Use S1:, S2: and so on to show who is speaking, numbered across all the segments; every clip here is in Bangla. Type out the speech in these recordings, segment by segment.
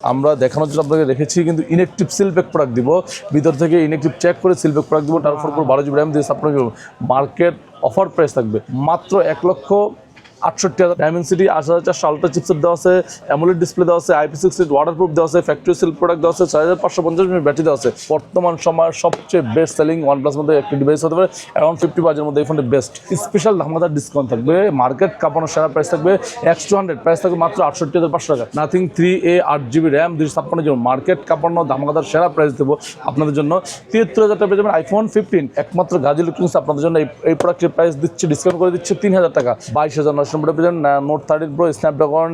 S1: আমরা দেখানোর জন্য আপনাকে রেখেছি কিন্তু ইনেকটিভ সিলব্যাক প্রোডাক্ট দিব। ভিতর থেকে ইনেকটিভ চেক করে সিলব্যাক প্রোডাক্ট দিব, তার উপর বারো জিবি র্যাম দিয়ে আপনাকে মার্কেট অফার প্রাইস থাকবে। মাত্র এক লক্ষ আটষট্টি হাজার ডায়মেন্সিটি আট হাজার চারশো আলট্রা চিপসেট দেওয়া আছে অ্যামোলেড ডিসপ্লে দেওয়া আছে আইপি সিক্স ওয়াটার প্রুফ দেওয়া আছে ফ্যাক্টরি সিল প্রোডাক্ট দেওয়া আছে, ছয় হাজার পাঁচশো পঞ্চাশ মিনিট ব্যাটারি দেওয়া আছে। বর্তমান সময়ের সবচেয়ে বেস্ট সেলিং ওয়ান প্লাস মধ্যে একটি ডিভাইস হতে পারে অ্যারাউন্ড ফিফটি বাজের মধ্যে এই ফোনটি বেস্ট স্পেশাল ধামাদার ডিসকাউন্ট থাকবে মার্কেট কাপানোর সেরা প্রাইস থাকবে এক্স টু হান্ড্রেড প্রাইস থাকবে মাত্র আটষট্টি হাজার পাঁচশো টাকা। নাথিং থ্রি এ আট জিবি র্যাম দুশো ছাপ্পান্ন জিবি মার্কেট কাপানো ধামাকাদার সেরা প্রাইস দেবো আপনাদের জন্য। তিয়াত্তর হাজার টাকা পেয়ে যাবেন আইফোন ফিফটিন একমাত্র গাজী ইলেকট্রনিক্স আপনাদের জন্য এই প্রোডাক্টের প্রাইস দিচ্ছে ডিসকাউন্ট করে দিচ্ছে তিন হাজার টাকা। বাইশ হাজার পেয়ে note thirteen pro Snapdragon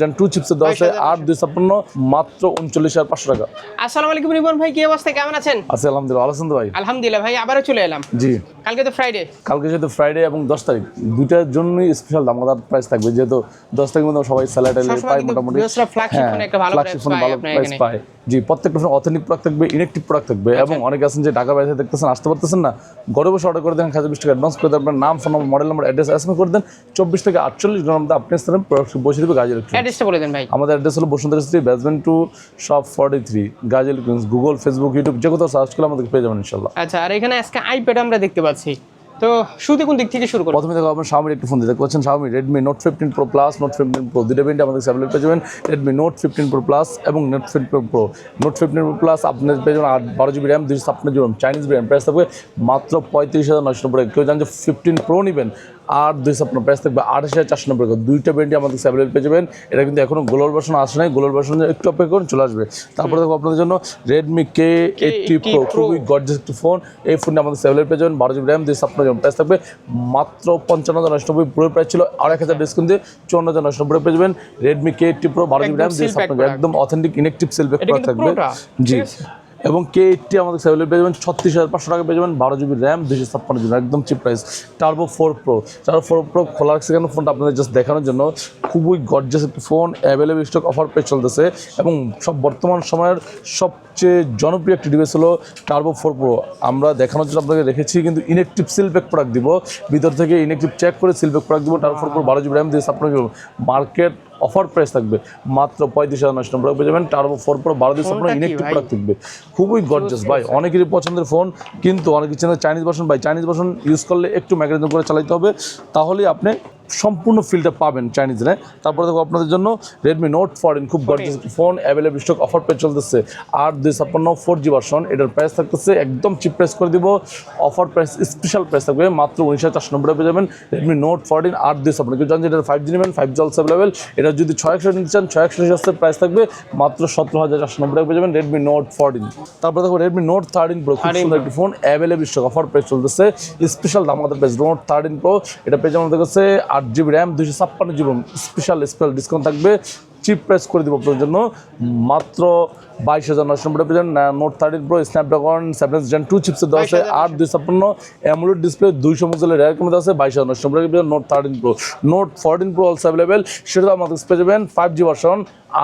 S1: gen two চিপসের আট দুই ছাপ্পান্ন মাত্র উনচল্লিশ হাজার পাঁচশো টাকা।
S2: আসসালামু আলাইকুম ভাই কি অবস্থা? কেমন আছেন?
S1: আছে আলহামদুলিল্লাহ ভাই?
S2: আলহামদুলিল্লাহ ভাই আবারও চলে এলাম।
S1: জি।
S2: কালকে তো ফ্রাইডে
S1: কালকে যেহেতু ফ্রাইডে এবং দশ তারিখ দুইটার জন্যই স্পেশাল প্রাইস থাকবে। যেহেতু দশ তারিখের মধ্যে সবাই স্যালাড পায় মোটামুটি।
S2: Phone একটা ভালো
S1: প্রাইস পায় জি প্রত্যেকটা ফোন অথেন্টিক প্রোডাক্ট থাকবে ইনেকটিভ প্রোডাক্ট থাকবে এবং অনেকে আছেন যে ঢাকা বাইরে দেখতেছেন আসতে পারতেছেন না ঘরে বসে অর্ডার করে দেন হাজার বিশ টাকা অ্যাডভান্স করে দেন আপনার নাম phone number model number address করে দেন চব্বিশ থেকে আটচল্লিশ ঘণ্টার মধ্যে আপনি বসে দেবে গাজী ইলেকট্রিক
S2: অ্যাড্রেসটা বলে দেন ভাই।
S1: আমাদের অ্যাড্রেস হলো Bashundhara street basement two shop forty three Gazi electronics Google Facebook YouTube যে কোথাও সার্চ করলে আমাদের পেয়ে যাবেন ইনশাল্লাহ
S2: আচ্ছা আর এখানে আজকে আইপ্যাড আমরা দেখতে পাচ্ছি। তো শুরুতে কোন দিক থেকে শুরু করব?
S1: প্রথমে দেখো আপনার শাওমির একটি ফোন দেখতে পাচ্ছেন। Xiaomi Redmi note fifteen pro plus note fifteen pro দুটো ব্যান্ডে আমাদের অ্যাভেলেবল পেয়ে যাবেন। Redmi note fifteen pro plus এবং note fifteen pro note fifteen pro plus আপনার পেয়ে যাবেন আট বারো জিবি র্যাম দুইশো ছাপ্পান্ন জিবি চাইনিজ ব্র্যান্ড প্রাইস থাকবে মাত্র পঁয়ত্রিশ হাজার নশো নব্বই কেউ জানেন যে ফিফটিন প্রো নেবেন? আর দুইশো আপনার প্রাইস থাকবে আঠাশ হাজার চারশো নব্বই টাকা। দুইটা ব্র্যান্ডে আমাদের অ্যাভেলেবল পেয়ে যাবেন। এটা কিন্তু এখনও গ্লোবাল ভার্সন আসে নাই। গ্লোবাল ভার্সন একটু অপেক্ষা করুন চলে আসবে। তারপরে দেখো আপনাদের জন্য রেডমি কে এইটটি প্রো। খুবই গর্জিয়াস একটি ফোন এই ফোনটা আমাদের সেভেলের পেয়ে যাবেন। বারো জিবি র্যাম ছাপ্পান্ন জিবি প্রাইস থাকবে মাত্র পঞ্চান্ন হাজার নশো নব্বই। পুরো প্রাইস ছিল আর এক হাজার ডিসকাউন্ট দিয়ে চুয়ান্ন হাজার নশো নব্বই পেয়ে যাবেন। রেডমি কে এইটটি প্রো বারো জিবি র্যাম ছাপ্পান্ন
S2: product।
S1: একদম অথেন্টিক ইনেকটিভ সেল ব্যাক
S2: এটা
S1: থাকবে। জি? এবং কে এইটটি আমাদের সেভেলের পেয়ে যাবেন ছত্রিশ হাজার পাঁচশো টাকা পেয়ে যাবেন বারো জিবি র্যাম দুশো ছাপ্পান্ন জিবি, একদম cheap price turbo four pro turbo four pro খোলা রাখছে কেন? ফোনটা আপনাদের জাস্ট দেখানোর জন্য। খুবই গর্জাস একটি ফোন অ্যাভেলেবল স্টক অফার পেয়ে চলতেছে। এবং সব বর্তমান সময়ের সবচেয়ে জনপ্রিয় একটি ডিভাইস হলো টার্বো ফোর প্রো আমরা দেখানোর জন্য আপনাকে রেখেছি কিন্তু ইনেকটিভ সিলব্যাক প্রোডাক্ট দিব। ভিতর থেকে ইনেকটিভ চেক করে সিলব্যাক প্রোডাক্ট দিব। টার্বো ফোর প্রো বারো জিবি র্যাম দিয়ে আপনাকে মার্কেট অফার প্রাইস থাকবে। মাত্র পঁয়ত্রিশ হাজার নয়শো নম্বর পেয়ে যাবেন। টার্বো ফোর প্রো বারো দিন আপনার
S2: ফোনটা কি
S1: ইনেকটিভ
S2: ভাই?
S1: প্রোডাক্ট থাকবে। খুবই গর্জাস ভাই অনেকেরই পছন্দের ফোন কিন্তু অনেকে চাইনিজ ভার্সন ভাই চাইনিজ ভার্সন ইউজ করলে একটু ম্যাগাজিন করে চালাইতে হবে। তাহলে আপনি সম্পূর্ণ ফিলটা পাবেন চাইনিজে তারপরে দেখো আপনাদের জন্য রেডমি নোট ফোরটিন খুব gorgeous phone available stock offer পেয়ে চলতেছে। আর দুই ছাপ্পান্ন ফোর জি ভার্সন এটার প্রাইস থাকতেছে একদম চিপ প্রাইস করে দিব। অফার প্রাইস স্পেশাল প্রাইস থাকবে মাত্র উনিশ হাজার চারশো নব্বই পেয়ে যাবেন রেডমি নোট ফোরটিন আর দুই ছাপ্পান্ন কেউ জানেন এটা ফাইভ জি নেবেন ফাইভ জি অলসো অ্যাভেলেবেল এটা যদি ছয় একশো নিতে চান ছয় একশো আসতে প্রাইস থাকবে মাত্র সতেরো হাজার চারশো নব্বই পেয়ে যাবেন রেডমি নোট ফোরটিন তারপরে দেখো রেডমি নোট থার্টিন প্রো খুব সুন্দর একটি phone available stock offer price চলতেছে। স্পেশাল দাম আমাদের প্রাইস নোট থার্টিন প্রো এটা পেয়ে যাবেন আমাদের কাছে আট জিবি র্যাম দুশো ছাপ্পান্ন জিবি স্পেশাল স্পেশাল ডিসকাউন্ট থাকবে। চিপ প্রাইস করে দেবো আপনাদের জন্য। মাত্র বাইশ হাজার নশো নব্বই পেয়ে note thirteen pro Snapdragon seven gen two চিপসের দেওয়া আছে আট দুই ছাপ্পান্ন অ্যামুলেট ডিসপ্লে দুইশো মুজেলের র্যাক মধ্যে আছে বাইশ হাজার নশো নব্বই পেয়ে যাবেন note thirteen pro note fourteen pro also available সেটা আমাদের পেয়ে যাবেন ফাইভ জি ভার্সন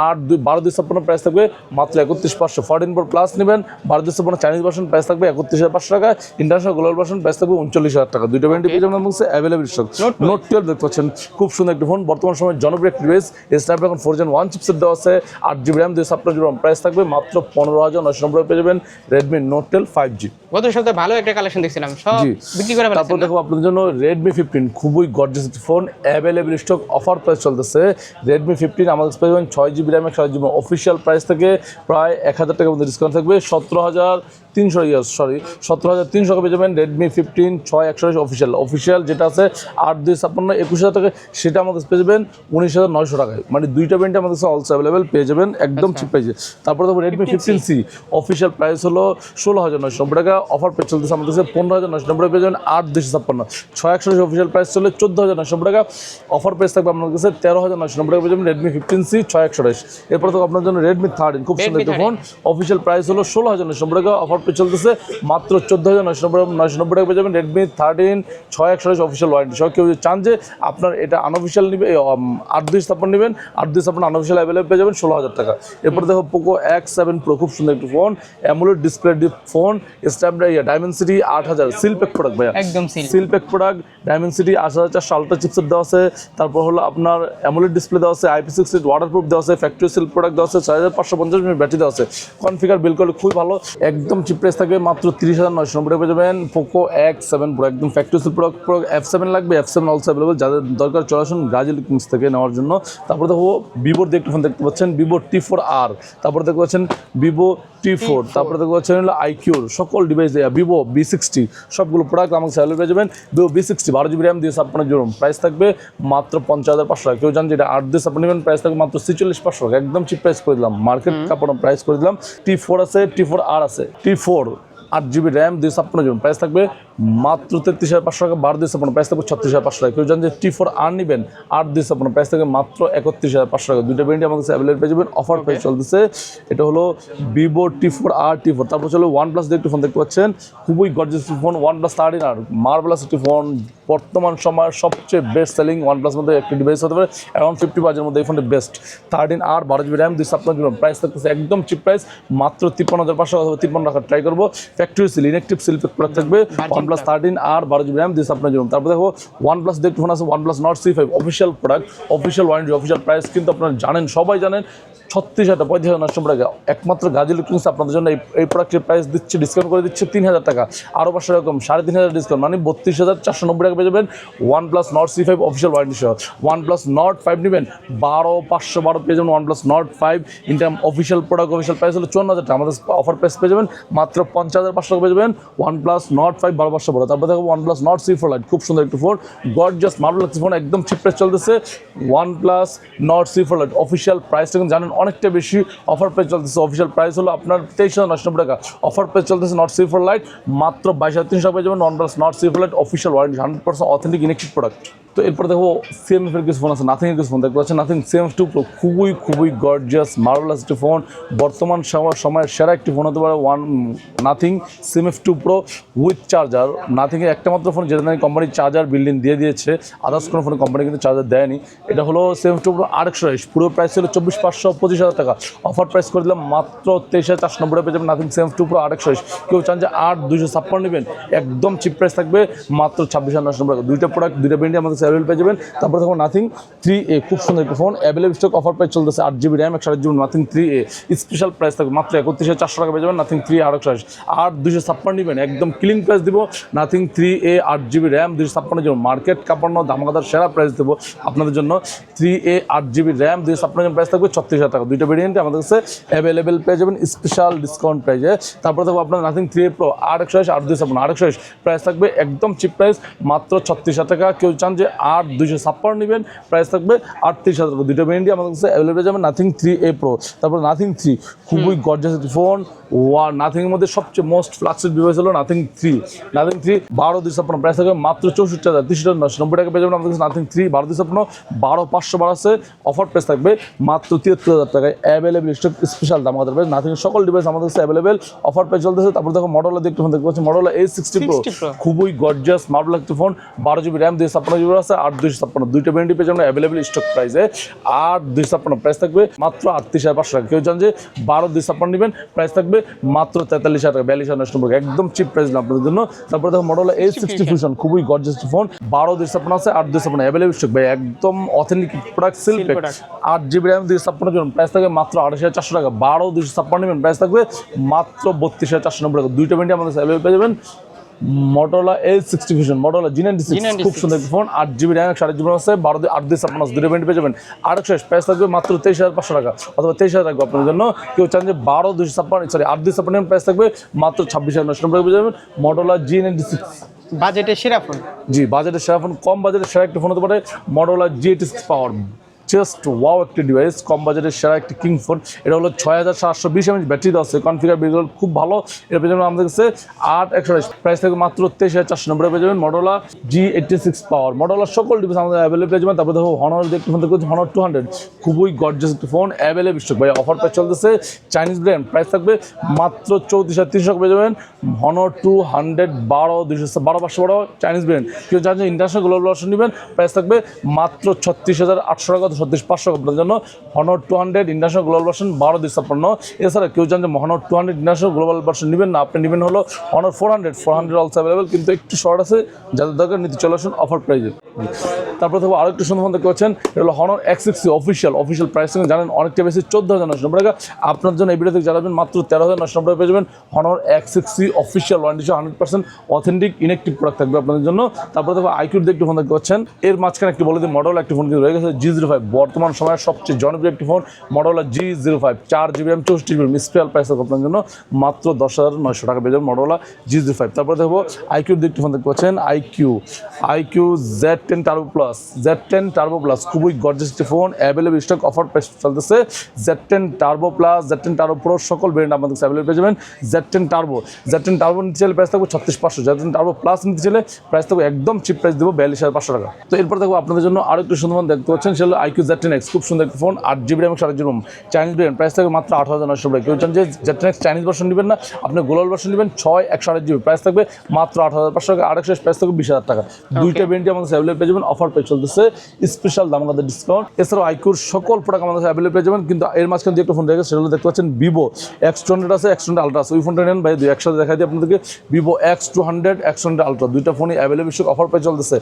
S1: আট দুই বারো দুই ছাপ্পান্ন প্রাইস থাকবে মাত্র একত্রিশ পাঁচশো। ফোরটিন প্রো প্লাস নেবেন বারো দুই ছাপ্পান্ন চাইনিজ ভার্সন প্রাইস থাকবে একত্রিশ হাজার পাঁচশো টাকা ইন্টারন্যাশনাল গ্লোবাল ভার্সন প্রাইস থাকবে উনচল্লিশ হাজার টাকা। দুইটা ব্যান্ডি পেয়ে যাবেন আমাদের অ্যাভেলেবল স্টক নোট টুয়েলভ দেখতে পাচ্ছেন খুব সুন্দর একটি ফোন বর্তমান সময় জনপ্রিয় একটি device Snapdragon four gen one chipset দেওয়া আছে আট জিবি র্যাম দুই ছাপ্পান্ন জিবি প্রাইস থাকবে মাত্র পনেরো হাজার নশো নব্বই পেয়ে যাবেন Redmi note ten five G
S2: গত সপ্তাহে ভালো একটা কালেকশন দেখছিলাম সব। বিক্রি করে
S1: তারপর দেখো আপনাদের জন্য রেডমি ফিফটিন খুবই gorgeous phone available stock offer price চলতেছে। রেডমি ফিফটিন আমাদের পেয়ে যাবেন ছয় জিবি র্যাম একশো জিবি অফিসিয়াল প্রাইস থেকে প্রায় এক হাজার টাকার মধ্যে ডিসকাউন্ট থাকবে। সতেরো হাজার তিনশো সরি সতেরো হাজার তিনশো পেয়ে যাবেন রেডমি ফিফটিন ছয় একশো অফিসিয়াল অফিসিয়াল যেটা আছে আট দুই ছাপ্পান্ন একুশ হাজার টাকা সেটা আমাদের পেয়ে যাবেন উনিশ হাজার নয়শো টাকায়। মানে দুইটা ব্যান্ডে আমাদের কাছে অলসো অ্যাভেলেবেল পেয়ে যাবেন একদম চিপ প্রাইসে তারপরে দেখো Redmi fifteen C official price হলো ষোলো হাজার নয়শো নব্বই টাকা অফার পেয়ে চলতেছে আমাদের কাছে পনেরো হাজার নয়শো নব্বই পেয়ে যাবেন আট দুশো ছাপ্পান্ন। ছয় একশো অফিসিয়াল প্রাইস চলে চোদ্দ হাজার নয়শো নব্বই টাকা অফার প্রাইস থাকবে আপনার কাছে তেরো হাজার নয়শো নব্বই টাকা পেয়ে যাবেন রেডমি ফিফটিন সি ছয় একশো এরপর তো আপনার জন্য রেডমি থার্টিন খুব সুন্দর ফোন অফিসিয়াল প্রাইস হলো ষোলো হাজার নয়শো নব্বই টাকা অফার পেয়ে চলতেছে। মাত্র চোদ্দ হাজার নয়শো নব্বই নয়শো নব্বই টাকা পেয়ে যাবেন। রেডমি থার্টিন ছয় একশো অফিসিয়াল ওয়ারেন্টি সব কেউ চান যে আপনার এটা আনঅফিসিয়াল নিবে আট দুই স্থাপন নেবেন আট দুই স্থাপন আনঅফিসিয়াল অ্যাভেলেবল পেয়ে যাবেন ষোলো হাজার টাকা। এরপর দেখো পোকো এক্স সেভেন প্রো খুব সুন্দর একটি phone AMOLED display phone standard ইয়ে ডায়মন্ড সিটি আট হাজার। সিলপেক প্রোডাক্ট ভাইয়া।
S2: একদম seal
S1: seal pack product Diamond City আট হাজার চারশো আলট্রা চিপসেট দেওয়া আছে। তারপর হলো আপনার অ্যামোলেড ডিসপ্লে দেওয়া আছে আইপি সিক্স ওয়াটার প্রুফ দেওয়া আছে ফ্যাক্টরি সিল প্রোডাক্ট দেওয়া আছে ছয় হাজার পাঁচশো পঞ্চাশ মিনিট ব্যাটারি দেওয়া আছে। কনফিগার বিল করলে খুবই ভালো একদম চিপ প্রাইস থাকবে মাত্র তিরিশ হাজার নয়শো নব্বই টাকা যাবেন। পোকো এক্স সেভেন প্রো একদম factory product pro F seven লাগবে এফ সেভেন অলসো অ্যাভেলেবল যাদের দরকার চলে আসুন ব্রাজিল কিংস থেকে নেওয়ার জন্য। তারপরে দেখব ভিভোর একটু ফোন দেখতে পাচ্ছেন ভিভো টি ফোর আর তারপরে দেখতে পাচ্ছেন ভিভো টি ফোর তারপরে দেখব চ্যানেল হলো আইকিউর সকল ডিভাইস দেওয়া ভিভো বি সিক্সটি সবগুলো প্রোডাক্ট আমাকে স্যালারি পেয়ে যাবেন ভিভো বি সিক্সটি বারো জিবি র্যাম দিয়ে আপনার জন্য প্রাইস থাকবে মাত্র পঞ্চাশ হাজার পাঁচশো টাকা। কেউ জান যেটা আট দিয়ে আপনি নেবেন প্রাইস থাকবে মাত্র ছেচল্লিশ পাঁচশো টাকা। একদম চিপ প্রাইস করে দিলাম। মার্কেট কাপড় প্রাইস করে দিলাম। টি ফোর আছে টি ফোর আর আছে। টি ফোর আট জিবি র্যাম দিয়ে ছাপ্পান্ন জিবি প্রাইস থাকবে মাত্র তেত্রিশ হাজার পাঁচশো টাকা বারো দুই ছাপ্পান্ন প্রাইস থাকবে ছত্রিশ হাজার পাঁচশো টাকা। কেউ জান যে টি ফোর আর নেবেন আট দুই ছাপ্পান্ন প্রাইস থাকবে মাত্র একত্রিশ হাজার পাঁচশো টাকা। দুইটা ব্র্যান্ডে আমাদের অ্যাভেলেবল পেয়ে যাবেন। অফার প্রাইস চলতেছে। এটা হলো Vivo T four R T four তারপর চলো ওয়ান প্লাস একটু ফোন দেখতে পাচ্ছেন। খুবই gorgeous phone one plus thirteen R marvellous একটি ফোন বর্তমান সময়ের সবচেয়ে বেস্ট সেলিং ওয়ান প্লাস মধ্যে একটি ডিভাইস হতে পারে অ্যারাউন্ড ফিফটি বাজের মধ্যে এই ফোনটি বেস্ট থার্টিন আর বারো জিবি র্যাম দুই ছাপ্পান্ন জিবি প্রাইস থাকতেছে একদম চিপ প্রাইস মাত্র তিপ্পান্ন হাজার পাঁচশো অথবা তিপ্পান্ন রাখার ট্রাই করব। Factory seal inactive seal product থাকবে। প্লাস থার্টিন আর বারো জিবি র্যাম দিস আপনার জন্য। তারপর দেখো ওয়ান প্লাস দেখতে ফোন আছে one plus Nord C five official product official warranty official price কিন্তু আপনারা জানেন, সবাই জানেন। ছত্রিশ হাজার, পঁয়ত্রিশ হাজার নশো টাকা। একমাত্র গাজী ইলেকট্রনিক্স আপনাদের জন্য এই এই প্রোডাক্টের প্রাইস দিচ্ছে ডিসকাউন্ট করে দিচ্ছে তিন হাজার টাকা। আরও পাঁচশো রকম সাড়ে তিন হাজার ডিসকাউন্ট মানে বত্রিশ হাজার চারশো নব্বই টাকা পেয়ে যাবেন one plus Nord C five official warranty সহ। ওয়ান প্লাস নট ফাইভ নেবেন, বারো, পাঁচশো বারো পেয়ে যাবেন ওয়ান প্লাস নট ফাইভ ইনটার্ম অফিসিয়াল প্রোডাক্ট অফিসিয়াল প্রাইস হলো চুয়ান্ন হাজার টাকা। আমাদের অফার প্রাইস পেয়ে যাবেন, মাত্র পঞ্চাশ হাজার পাঁচশো টাকা পেয়ে যাবেন ওয়ান প্লাস নট ফাইভ বারো, পাঁচশো বারো। তারপর দেখো one plus Nord C four lite খুব সুন্দর একটি phone god just marvel phone একদম চিপ প্রাইস চলতেছে। One plus Nord C four lite official প্রাইসটা কিন্তু জানেন অনেকটা বেশি অফার প্রাইস চলতেছে। অফিসিয়াল প্রাইস হলো আপনার তেইশ হাজার নশো টাকা। অফার প্রাইস চলতেছে নট সিফার লাইট মাত্র বাইশ হাজার তিনশো টাকা যাবেন। নন plus Nord C four lite official warranty hundred percent authentic inactive product তো এরপর দেখো সিএমএফ এর কিছু ফোন আছে নাথিং এর কিছু ফোন দেখতে পাচ্ছেন? নাথিং সিএমএফ টু প্রো খুবই খুবই গর্জিয়াস মার্বেলাস একটি ফোন বর্তমান সময় সময়ের সেরা একটি ফোন হতে পারে one Nothing CMF two pro with charger নাথিংয়ের একটা মাত্র ফোন যেটা নাকি কোম্পানি চার্জার বিল্ডিং দিয়ে দিয়েছে। আদার্স কোনো ফোনে কোম্পানি কিন্তু চার্জার দেয়নি। এটা হলো সিএমএফ টু প্রো আরেকশো বাইশ পুরো প্রাইস ছিল চব্বিশ পাঁচশো পঁচিশ হাজার টাকা। অফার প্রাইস করে দিলাম মাত্র তেইশ হাজার চারশো নব্বই পেয়ে যাবেন নাথিং সিএমএফ টু প্রো আরেকশো বাইশ কেউ চান যে আট দুশো ছাপ্পান্ন নেবেন, একদম চিপ প্রাইস থাকবে মাত্র ছাব্বিশ হাজার নশো নব্বই দুইটা প্রোডাক্ট দুইটা ব্র্যান্ডে আমাদের অ্যাভেলেবল পেয়ে যাবেন। তারপরে দেখো নাথিং থ্রি এ খুব সুন্দর একটি phone available stock offer price চলতেছে আট জিবি র্যাম একশো আট GB Nothing three A special price থাকবে, মাত্র একত্রিশ হাজার চারশো টাকা পেয়ে যাবেন নাথিং থ্রি আট একশো আট দুশো ছাপ্পান্ন নেবেন, একদম ক্লিন প্রাইস দিব। নাথিং থ্রি এ আট জিবি র্যাম দুশো ছাপ্পান্ন জিবি মার্কেট কাপান্ন দামাকাদার সেরা প্রাইস দেবো আপনাদের জন্য। থ্রি এ আট জিবি র্যাম দুশো ছাপ্পান্ন জিবি প্রাইস থাকবে ছত্রিশ হাজার টাকা। দুইটা ভেরিয়েন্টে আমাদের কাছে অ্যাভেলেবেল পেয়ে যাবেন স্পেশাল ডিসকাউন্ট প্রাইসে তারপরে দেখো আপনার নাথিং থ্রি এ প্রো আট একশো আট দুশো ছাপ্পান্ন, আট একশো প্রাইস থাকবে একদম চিপ প্রাইস মাত্র ছত্রিশ হাজার টাকা। কেউ চান যে আট দুশো ছাপ্পান্ন নেবেন। প্রাইস থাকবে আটত্রিশ হাজার টাকা। দুইটা ভেরিয়েন্টই আমাদের কাছে অ্যাভেলেবল যাবে নাথিং থ্রি এ প্রো তারপর নাথিং থ্রি খুবই গর্জাস একটি ফোন ওয়া নাথিংয়ের মধ্যে সবচেয়ে মোস্ট ফ্লাক্সিড ডিভাইস হলো নাথিং থ্রি নাথিং থ্রি বারো দুশো ছাপ্পান্ন। প্রাইস থাকবে মাত্র চৌষট্টি হাজার তিরিশ হাজার নশো নব্বই টাকা। পেয়ে যাবেন আমাদের কাছে নাথিং থ্রি বারো দুশো ছাপ্পান্ন বারো পাঁচশো বারো আছে। অফার প্রাইস থাকবে মাত্র তিয়াত্তর হাজার টাকায়। অ্যাভেলেবল স্টক স্পেশাল দাম আমাদের প্রাইস নাথিং সকল ডিভাইস আমাদের কাছে অ্যাভেলেবল অফার প্রাইস চলতেছে। তারপর দেখো মডেল দেখতে ফোন দেখতে পাচ্ছি মডেল এ সিক্সটি প্রো খুবই গর্জাস মার্বেল একটি ফোন বারো জিবি র্যাম দুই ছাপ্পান্ন জিবি আছে আট দুইশো ছাপ্পান্ন। দুইটা ভ্যারেন্টি পেয়ে যাবেন অ্যাভেলেবল স্টক প্রাইসে আট দুই ছাপ্পান্ন। প্রাইস থাকবে মাত্র আটত্রিশ হাজার পাঁচশো টাকা। কেউ চান যে বারো দুই ছাপ্পান্ন নেবেন। প্রাইস থাকবে মাত্র তেতাল্লিশ হাজার টাকা। বিয়াল্লিশ হাজার নষ্ট টাকা একদম চিপ প্রাইস আপনাদের জন্য। তারপরে দেখো মডেল এই সিক্সটি ফুশন খুবই গর্জাস ফোন বারো দুই ছাপ্পান্ন আছে আট দুই ছাপ্পান্ন। অ্যাভেলেবল স্টক ভাই একদম authentic product seal
S2: Seal product।
S1: আট জিবি র্যাম দুই ছাপ্পান্ন জন। প্রাইস থাকবে মাত্র আঠাশ হাজার চারশো টাকা। বারো দুইশো ছাপ্পান্ন নেবেন। প্রাইস থাকবে মাত্র বত্রিশ হাজার চারশো নব্বই টাকা। দুইটা ভ্যারেন্টি আমাদের অ্যাভেলেবল পেয়ে যাবেন। Motorola L sixty vision Motorola G ninety six
S2: G96
S1: খুব সুন্দর ফোন আট জিবি র্যাম একশো আট জিবি আছে বারো আট দুই ছাপ্পান্ন দুটো ভ্যারেন্টি পেয়ে যাবেন। আরেকশো প্রাইস থাকবে মাত্র তেইশ হাজার পাঁচশো টাকা অথবা তেইশ হাজার থাকবে আপনার জন্য। কেউ চান যে বারো দুশো ছাপ্পান্ন সরি আট দুই ছাপ্পান্ন প্রাইস থাকবে মাত্র ছাব্বিশ হাজার নশো টাকা পেয়ে যাবেন মটোলা জি নাইনটি সিক্স
S2: বাজেটের সেরা ফোন
S1: জি বাজেটের সেরা ফোন কম বাজেটের সেরা একটি ফোন হতে পারে Motorola G eighty six power just wow একটি ডিভাইস কম বাজেটের সেরা একটি কিং ফোন এটা হলো ছয় হাজার সাতশো বিশ এমএচ ব্যাটারি দেওয়া আছে। কনফিগার বিগুলো খুব ভালো। এর পেছনে আমাদের কাছে আট একশো প্রাইস থেকে মাত্র তেইশ হাজার চারশো নব্বই। পেয়ে যাবেন মডোলা জি এইটটি সিক্স পাওয়ার মডোলার সকল ডিভাইস আমাদের অ্যাভেলেবল পেয়ে যাবেন। তারপরে দেখো হনর দেখতে ফোন দেখতে হনর টু হান্ড্রেড খুবই গর্জাস একটি ফোন অ্যাভেলেবল স্টক ভাই অফার প্রাইস চলতেছে চাইনিজ ব্র্যান্ড প্রাইস থাকবে মাত্র চৌত্রিশ হাজার তিনশো পেয়ে যাবেন হনর টু হান্ড্রেড বারো দুশো বারো পাঁচশো বারো চাইনিজ ব্র্যান্ড কেউ জানেন ইন্টারন্যাশনাল গ্লোবাল নেবেন? প্রাইস থাকবে মাত্র ছত্রিশ হাজার আটশো টাকা। ছত্রিশ পাঁচশো আপনার জন্য Honor two hundred international global version বারো দুই ছাপ্পান্ন এছাড়া কেউ জানেন যে Honor two hundred international global version নেবেন না, আপনি নেবেন হলো Honor four hundred four hundred also available কিন্তু একটু শর্ট আছে, যাদের দরকার নিতে চলে আসুন অফার প্রাইজে তারপর থেকে আরও একটু সুন্দর দেখতে পাচ্ছেন, এটা হলো Honor X sixty official official price জানেন, অনেকটা বেশি চোদ্দ হাজার নশো টাকা। আপনার জন্য এই ভিডিও থেকে জানাবেন মাত্র তেরো হাজার নশো নব্বই পেয়ে যাবেন Honor X sixty official warranty hundred percent authentic inactive product থাকবে আপনাদের জন্য। তারপর দেখো আইকিউর দিয়ে ফোন দেখতে পাচ্ছেন, এর মাঝখানে একটি বলে দিই মডেল একটি ফোন কিন্তু রয়ে গেছে জি জিরো ফাইভ বর্তমান সময়ের সবচেয়ে জনপ্রিয় একটি phone model G zero five চার জিবি এম চৌষট্টি জিবি স্পেশাল প্রাইস আপনার জন্য মাত্র দশ হাজার নয়শো টাকা পেয়ে যাবেন মডেল জি জিরো ফাইভ তারপরে দেখব আইকিউর দিয়ে একটি ফোন দেখতে পাচ্ছেন iQOO iQOO Z ten turbo plus Z ten turbo plus খুবই গর্জেস একটি phone available stock offer price চলতেছে। Z ten turbo plus Z ten turbo pro সকল ব্র্যান্ড আমাদের অ্যাভেলেবল পেয়ে যাবেন। Z ten turbo Z ten turbo নিতে চাইলে প্রাইস থাকবে ছত্রিশ পাঁচশো জেড টেন টার্বো প্লাস নিতে চাইলে প্রাইস থাকবে একদম চিপ প্রাইস দেবো বিয়াল্লিশ হাজার পাঁচশো টাকা। তো এরপর দেখব আপনাদের জন্য আরও একটু সুন্দর দেখতে পাচ্ছেন সেগুলো আইকিউ জেড টেন এক্স খুব সুন্দর একটি ফোন আট জিবি এবং সাড়ে জিবি চাইনিজ ব্র্যান্ড প্রাইস থাকবে মাত্র আট হাজার নশো কেউ চান যে Z ten X Chinese version নেবেন না আপনি গ্লোবাল ভার্সন নেবেন ছয় একশো আট জিবি প্রাইস থাকবে মাত্র আট হাজার পাঁচশো টাকা আর একশো প্রাইস থাকবে বিশ হাজার টাকা। দুইটা ব্র্যান্ডই আমাদের অ্যাভেলেবল পেয়ে যাবেন অফার পেয়ে চলতেছে স্পেশাল দাম আমাদের ডিসকাউন্ট এছাড়াও আইকুর সকল প্রোডাক্ট আমাদের অ্যাভেলেবল পেয়ে যাবেন কিন্তু এর মাঝখানে যে একটা ফোন রেখেছে সেগুলো দেখতে পাচ্ছেন ভিভো এক্স টু হান্ড্রেড আছে এক্স টু আলট্রা আছে। ওই ফোনটা নেন ভাই দুই একসাথে দেখা দিই আপনাদেরকে। Vivo X two hundred X hundred ultra দুইটা ফোনই অ্যাভেলেবল অফার পেয়ে চলতেছে।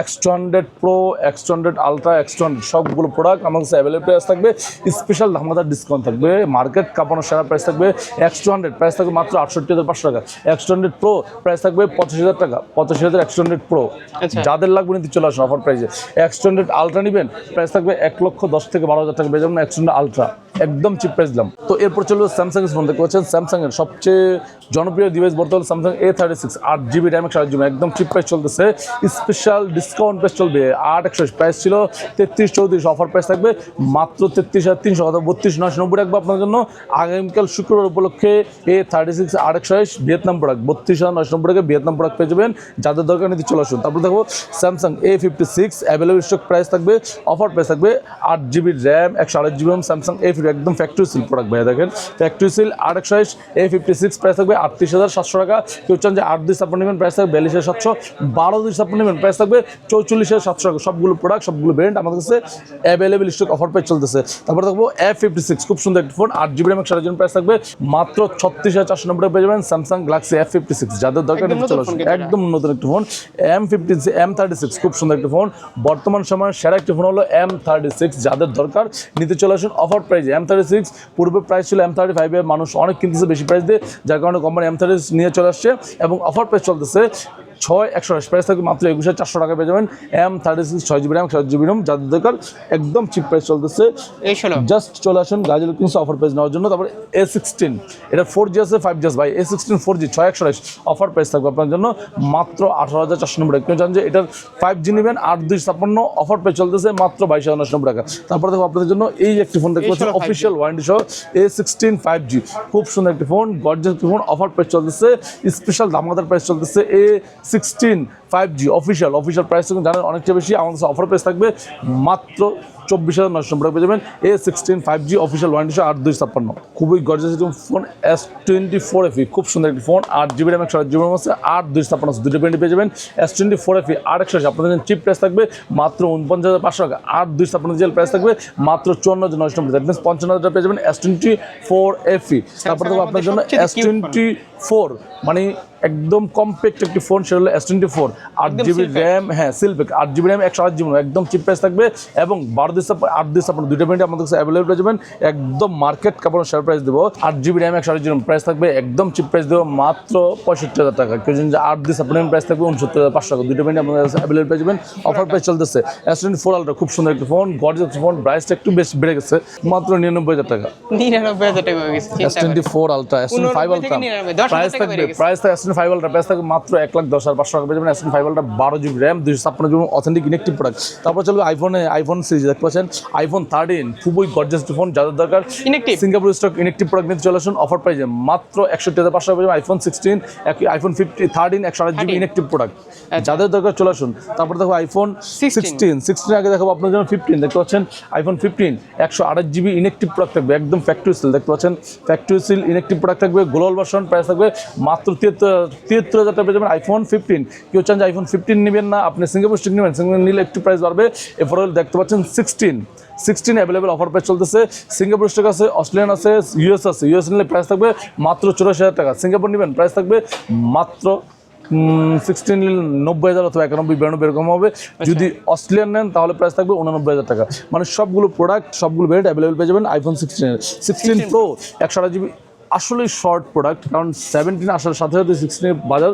S1: X two hundred pro X two hundred ultra X two hundred সবগুলো প্রোডাক্ট আমার কাছে অ্যাভেলেবল প্রাইস থাকবে। স্পেশাল ধামাদার ডিসকাউন্ট থাকবে। মার্কেট কাপানোর সেরা প্রাইস থাকবে। এক্স টু হান্ড্রেড প্রাইস থাকবে মাত্র আটষট্টি হাজার পাঁচশো টাকা। X two hundred pro price থাকবে পঁচাশি হাজার টাকা। পঁচাশি হাজার এক্স টু হান্ড্রেড প্রো। যাদের লাগবে নিতে চলে আসুন অফার প্রাইসে এক্স টু হান্ড্রেড আলট্রা নেবেন। প্রাইস থাকবে এক লক্ষ দশ থেকে বারো হাজার টাকা। পেয়ে যাবেন এক্স টু হান্ড্রেড আলট্রা একদম চিপ প্রাইস দিলাম। তো এরপর চলবে স্যামসাং ফোন দেখতে পাচ্ছেন? স্যামসাং এর সবচেয়ে জনপ্রিয় ডিভাইস বর্তমানে স্যামসাং এ থার্টি সিক্স আট জিবি র্যাম একশো আট জিবি একদম চিপ প্রাইস চলতেছে। স্পেশাল ডিসকাউন্ট প্রাইস চলবে। আট একশো প্রাইস ছিল। তেত্রিশ চৌত্রিশ অফার প্রাইস থাকবে। মাত্র তেত্রিশ হাজার তিনশো অথবা বত্রিশ নয়শো নব্বই রাখব আপনার জন্য। আগামীকাল শুক্রবার উপলক্ষে এ থার্টি সিক্স আট একশো ভিয়েতনাম প্রোডাক্ট বত্রিশ হাজার নয়শো নব্বই টাকা ভিয়েতনাম প্রোডাক্ট পেয়ে যাবেন। যাদের দরকার নিতে চলে আসুন। তারপর দেখো Samsung A fifty six available stock price থাকবে অফার প্রাইস থাকবে, আট জিবি র্যাম একশো আট জিবি স্যামসাং এ ফিফটি একদম ফ্যাক্টরি সিল প্রোডাক্ট ভাই দেখেন। ফ্যাক্টরি সিল আট একশো এ ফিফটি সিক্স প্রাইস থাকবে আটত্রিশ হাজার সাতশো টাকা। কেউ চান যে আট দুই নেবেন প্রাইস থাকবে বিয়াল্লিশ হাজার সাতশো। বারো দুই নেবেন প্রাইস থাকবে চৌচল্লিশ হাজার সাতশো টাকা। সবগুলো প্রোডাক্ট সবগুলো ব্র্যান্ড আমাদের কাছে অ্যাভেলেবল স্টক অফার প্রাইস চলতেছে। তারপর দেখব এফ ফিফটি সিক্স খুব সুন্দর একটি ফোন আট জিবি র্যাম একশো জন প্রাইস থাকবে। মাত্র ছত্রিশ হাজার চারশো নব্বই পেয়ে যাবেন Samsung Galaxy F fifty six যাদের দরকার
S2: একদম
S1: চলে
S2: নতুন ফোন
S1: একদম নতুন একটি phone M fifty M thirty six খুব সুন্দর একটি ফোন বর্তমান সময়ের সেরা একটি ফোন হলো এম থার্টি সিক্স যাদের দরকার নিতে চলে আসুন অফার প্রাইজে এম থার্টি সিক্স পূর্বে প্রাইস ছিল এম থার্টি ফাইভের মানুষ অনেক কিনতেছে, বেশি প্রাইস দিয়ে, যার কারণে কোম্পানি এম থার্টি নিয়ে চলে আসছে এবং অফার প্রাইস চলতেছে। ছয় একশো আশি প্রাইস থাকবে মাত্র একুশ হাজার চারশো টাকা পেয়ে যাবেন এম থার্টি সিক্স ছয় জিবি র্যাম সাত জিবি র্যাম যাদের দরকার একদম চিপ প্রাইস চলতেছে। জাস্ট চলে আসুন গাজল কিংস অফার প্রাইস নেওয়ার জন্য তারপরে এ সিক্সটিন এটা ফোর জি আছে ফাইভ জি আছে। ভাই এ সিক্সটিন ফোর জি ছয় একশো আশি অফার প্রাইস থাকবে আপনার জন্য মাত্র আঠারো হাজার চারশো নব্বই টাকা। কেউ জানেন যে এটার ফাইভ জি নেবেন আট দুই ছাপ্পান্ন অফার প্রাইস চলতেছে মাত্র বাইশ হাজার নশো নব্বই টাকা। তারপরে দেখো আপনাদের জন্য এই একটি ফোন দেখতে পাচ্ছেন
S2: A16 5G
S1: অফিসিয়াল ওয়ারেন্টি সহ এ সিক্সটিন ফাইভ জি খুব সুন্দর একটি phone gorgeous phone offer price চলতেছে স্পেশাল দামাদার প্রাইস চলতেছে A sixteen five G official official price কিন্তু জানেন অনেকটা বেশি, আমাদের অফার প্রাইস থাকবে মাত্র চব্বিশ হাজার নশো নব্বই পেয়ে যাবেন A sixteen five G official warranty আট দুই ছাপ্পান্ন। খুবই গর্জেস একটি phone S twenty four FE খুব সুন্দর একটি ফোন আট জিবি র্যাম একশো আট জিবি আছে আট দুই ছাপ্পান্ন আছে দুটো পেয়ে যাবেন এস টোয়েন্টি ফোর এফি আট একশো আপনাদের চিপ প্রাইস থাকবে মাত্র উনপঞ্চাশ হাজার পাঁচশো টাকা আট দুই ছাপ্পান্ন জেল প্রাইস থাকবে মাত্র চুয়ান্ন হাজার নশো নব্বই দ্যাট মিনস পঞ্চান্ন হাজার পেয়ে যাবেন এস টোয়েন্টি ফোর এফি তারপরে দেখব আপনার জন্য এস টোয়েন্টি ফোর মানে একদম কম্প্যাক্ট একটি ফোন সেটা হলো এস টোয়েন্টি ফোর আট জিবি র্যাম হ্যাঁ সিলপেক আট জিবি র্যাম একশো আট জিবি একদম চিপ প্রাইস থাকবে এবং বারো দিন আট দিন আপনার দুইটা মিনিট আমাদের কাছে অ্যাভেলেবল পেয়ে যাবেন। একদম মার্কেট কাপড় শেয়ার প্রাইস দেবো। আট জিবি র্যাম একশো আট জিবি প্রাইস থাকবে একদম চিপ প্রাইস দেবো মাত্র পঁয়ষট্টি হাজার টাকা। কেউ যে আট দিন সাপ্লিমেন্ট প্রাইস থাকবে উনসত্তর হাজার পাঁচশো টাকা। দুইটা মিনিট আমাদের কাছে অ্যাভেলেবল পেয়ে যাবেন। অফার প্রাইস চলতেছে। টোয়েন্টি ফোর আলটা খুব সুন্দর একটি ফোন গর্জেস ফোন প্রাইসটা একটু বেশি বেড়ে গেছে মাত্র নিরানব্বই হাজার টাকা।
S2: নিরানব্বই হাজার টাকা হয়ে গেছে
S1: S twenty four ultra S twenty five ultra price থাকবে প্রাইস থাকবে S twenty five ultra price থাকবে মাত্র এক লাখ দশ হাজার পাঁচশো টাকা পেয়ে যাবেন। এস ফাইভ আলটা বারো জিবি র্যাম দুশো ছাপ্পান্ন জিবি অথেন্টিক ইনেকটিভ প্রোডাক্ট তারপর চলবে আইফোনে আইফোন সিরিজ দেখতে পাচ্ছেন আইফোন থার্টিন খুবই গর্জাস ফোন যাদের দরকার? সিঙ্গাপুর স্টক ইনেকটিভ প্রোডাক্ট নিতে চলে আসুন অফার প্রাইজে মাত্র একষট্টি হাজার পাঁচশো টাকা iPhone sixteen iPhone fifty thirteen একশো আট জিবি
S2: 13
S1: ইনেকটিভ প্রোডাক্ট যাদের দরকার চলে আসুন তারপর দেখো আইফোন সিক্সটিন সিক্সটিন আগে দেখো আপনার জন্য ফিফটিন দেখতে পাচ্ছেন আইফোন ফিফটিন একশো আঠাশ জিবি ইনেকটিভ প্রোডাক্ট থাকবে একদম ফ্যাক্টরি সিল দেখতে পাচ্ছেন? ফ্যাক্টরি সিল ইনেকটিভ প্রোডাক্ট থাকবে গ্লোবাল ভার্সন প্রাইস থাকবে মাত্র তিয়াত্তর তিয়াত্তর হাজার টাকা পেয়ে যাবেন আইফোন ফিফটিন কেউ চান যে আইফোন ফিফটিন নেবেন না আপনি সিঙ্গাপুর স্টিক নেবেন সিঙ্গাপুর নিলে একটু প্রাইস বাড়বে। এরপরে দেখতে পাচ্ছেন sixteen sixteen available offer price চলতেছে। সিঙ্গাপুর স্টক আছে অস্ট্রেলিয়ান আছে ইউএস আছে। ইউএস নিলে প্রাইস থাকবে মাত্র চৌরাশি হাজার টাকা। সিঙ্গাপুর নেবেন প্রাইস থাকবে মাত্র সিক্সটিন নব্বই হাজার অথবা একানব্বই বিরানব্বই এরকম হবে। যদি অস্ট্রেলিয়ান নেন তাহলে প্রাইস থাকবে উনানব্বই হাজার টাকা। মানে সবগুলো প্রোডাক্ট সবগুলো ভেরিয়েন্ট অ্যাভেলেবেল পেয়ে যাবেন আইফোন সিক্সটিনের সিক্সটিন প্রো একশো আট জিবি আসলেই শর্ট প্রোডাক্ট কারণ সেভেন্টিন আসার সাথে সাথে সিক্সটিনের বাজার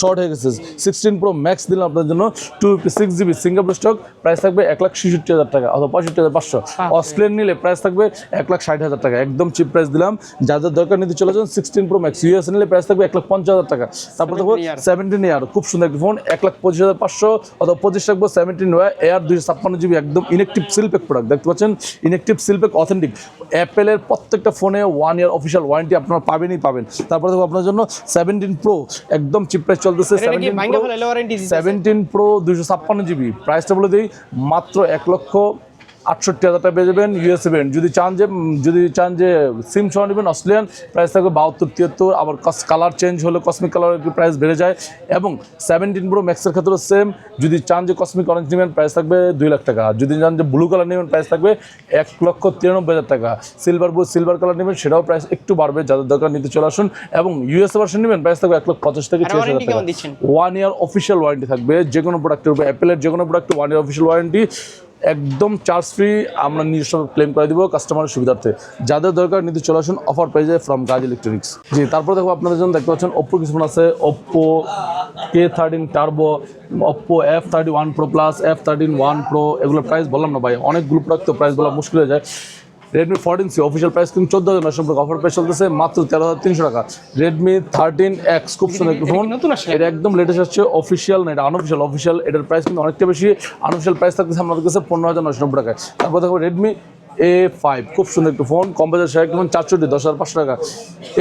S1: শর্ট হয়ে গেছে। সিক্সটিন প্রো ম্যাক্স দিলাম আপনার জন্য। Two six GB Singapore stock price থাকবে এক লাখ ছেষট্টি হাজার টাকা অথবা পঁয়ষট্টি হাজার পাঁচশো। অস্ট্রেলিয়ান নিলে প্রাইস থাকবে এক লাখ ষাট হাজার টাকা। একদম চিপ প্রাইস দিলাম। যাদের দরকার নিতে চলে যান সিক্সটিন প্রো ম্যাক্স ইউএস নিলে প্রাইস থাকবে এক লাখ পঞ্চাশ হাজার টাকা। তারপর দেখো সেভেন্টিন এয়ার খুব সুন্দর একটি ফোন এক লাখ পঁচিশ হাজার পাঁচশো। অথবা পঁচিশ রাখব সেভেন্টিন এয়ার দুইশো ছাপ্পান্ন জিবি একদম ইনেকটিভ সিলপেক প্রোডাক্ট দেখতে পাচ্ছেন? ইনেকটিভ সিলপেক অথেন্টিক অ্যাপেলের প্রত্যেকটা ফোনে ওয়ান ইয়ার অফিসিয়াল ওয়ারেন্টি আপনারা পাবেনই পাবেন। তারপরে দেখো আপনার জন্য সেভেন্টিন প্রো একদম চিপ প্রাইস চলতেছে
S2: এটা নাকি
S1: 17
S2: ভাঙ্গা
S1: Pro,
S2: ফেলাইলে ওয়ারেন্টি দিচ্ছে
S1: সেভেন্টিন প্রো দুইশো ছাপ্পান্ন জিবি প্রাইসটা বলে দিই মাত্র এক লক্ষ আটষট্টি হাজার টাকা পেয়ে যাবেন ইউএস সেভেন যদি চান যে যদি চান যে সিম সহ নেবেন অস্ট্রেলিয়ান প্রাইস থাকবে বাহাত্তর তিয়াত্তর। আবার কালার চেঞ্জ হলে কসমিক কালার একটু প্রাইস বেড়ে যায়। এবং সেভেন্টিন প্রো ম্যাক্সের ক্ষেত্রেও সেম যদি চান যে কসমিক অরেঞ্জ নেবেন প্রাইস থাকবে দুই লাখ টাকা। যদি চান যে ব্লু কালার নেবেন প্রাইস থাকবে এক লক্ষ তিরানব্বই হাজার টাকা। সিলভার ব্লু সিলভার কালার নেবেন সেটাও প্রাইস একটু বাড়বে। যাদের দরকার নিতে চলে আসুন। এবং ইউএস ভার্সন নেবেন প্রাইস থাকবে এক লক্ষ পঞ্চাশ থেকে ছিয়াশি হাজার টাকা। ওয়ান ইয়ার অফিসিয়াল ওয়ারেন্টি থাকবে। যে কোনো প্রোডাক্টের উপর অ্যাপেলের যে কোনো প্রোডাক্টে ওয়ান ইয়ার অফিসিয়াল ওয়ারেন্টি একদম চার্জ ফ্রি আমরা নিজস্ব ক্লেম করে দেবো কাস্টমারের সুবিধার্থে। যাদের দরকার নিজে চলে আসুন অফার পেয়ে যায় ফ্রম গাজ ইলেকট্রনিক্স জি, তারপর দেখো আপনাদের জন্য দেখতে পাচ্ছেন ওপ্পো কিছু ফোন আছে Oppo K thirteen turbo Oppo F thirty one pro plus F thirteen one pro এগুলোর প্রাইস বললাম না ভাই, অনেকগুলো প্রোডাক্ট তো প্রাইস বলা মুশকিল হয়ে যায়। Redmi fourteen C official price কিন্তু চোদ্দ হাজার সম্পর্কে অফার প্রাইস চলতেছে মাত্র তেরো হাজার তিনশো টাকা। রেডমি থার্টিন এক্স খুব সুন্দর ফোন এটা একদম লেটেস্ট আসছে অফিসিয়াল না এটা আনঅফিসিয়াল অফিসিয়াল এটার প্রাইস কিন্তু অনেকটা বেশি। আনঅফিসিয়াল প্রাইস থাকতেছে আমাদের কাছে পনেরো হাজার নয়শো নব্বই টাকায়। তারপর দেখো রেডমি এ ফাইভ খুব সুন্দর একটু ফোন কম বাজার শেয়ার কেমন চারশোটি দশ হাজার পাঁচশো টাকা।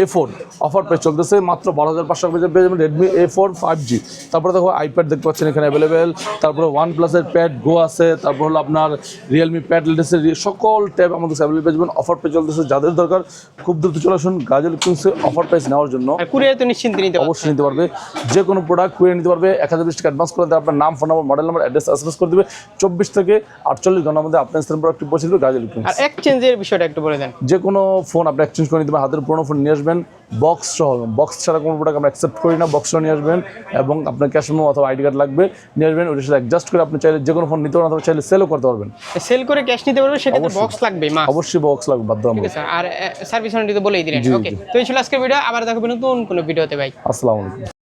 S1: এ ফোন অফার প্রাইস চলতেছে মাত্র বারো হাজার পাঁচশো টাকা। পেয়ে যাবেন Redmi A four five G তারপরে দেখো আইপ্যাড দেখতে পাচ্ছেন এখানে অ্যাভেলেবেল তারপরে ওয়ান প্লাসের প্যাড গো আছে। তারপর হলো আপনার রিয়েলমি প্যাড লেটেস্টের সকল ট্যাব আমাদের অ্যাভেলেবেল পেয়ে যাবেন। অফার পেয়ে চলতেছে যাদের দরকার খুব দ্রুত চলে আসুন গাজল ইলেকট্রনিক্সে অফার প্রাইস নেওয়ার জন্য।
S2: আর কুরিয়ার তো নিশ্চিন্তে নিতে
S1: অবশ্যই নিতে পারবে। যে কোনো প্রোডাক্ট কুড়িয়ে নিতে পারবে। এক হাজার বিশ টাকা অ্যাডভান্স করে দেবে। আপনার নাম phone number model number address access করে দেবে। চব্বিশ থেকে আটচল্লিশ ঘণ্টার মধ্যে আপনার স্থান প্রোডাক্ট পৌঁছে দেবে গাজ
S2: আর এক্সচেঞ্জের বিষয়টা একটু বলে দেন।
S1: যে কোনো ফোন আপনি এক্সচেঞ্জ করে নিতে পারেন হাতের পুরোনো ফোন নিয়ে আসবেন বক্স সহ বক্স ছাড়া কোনো প্রোডাক্ট আমরা অ্যাকসেপ্ট করি না বক্স নিয়ে আসবেন এবং আপনার ক্যাশ মেমো অথবা আইডি কার্ড লাগবে নিয়ে আসবেন ওটার সাথে অ্যাডজাস্ট করে আপনি চাইলে যে কোনো ফোন নিতে পারেন অথবা চাইলে সেলও করতে পারবেন।
S2: সেল করে ক্যাশ নিতে পারবে সেটা বক্স লাগবে মা
S1: অবশ্যই বক্স লাগবে
S2: ঠিক
S1: বাধ্যতামূলক
S2: আছে আর সার্ভিস ওয়ারেন্টি তো বলেই দিলেন। ওকে তো এই ছিল আজকের ভিডিও আবার দেখাবো নতুন কোনো ভিডিওতে ভাই
S1: আসসালামু আলাইকুম।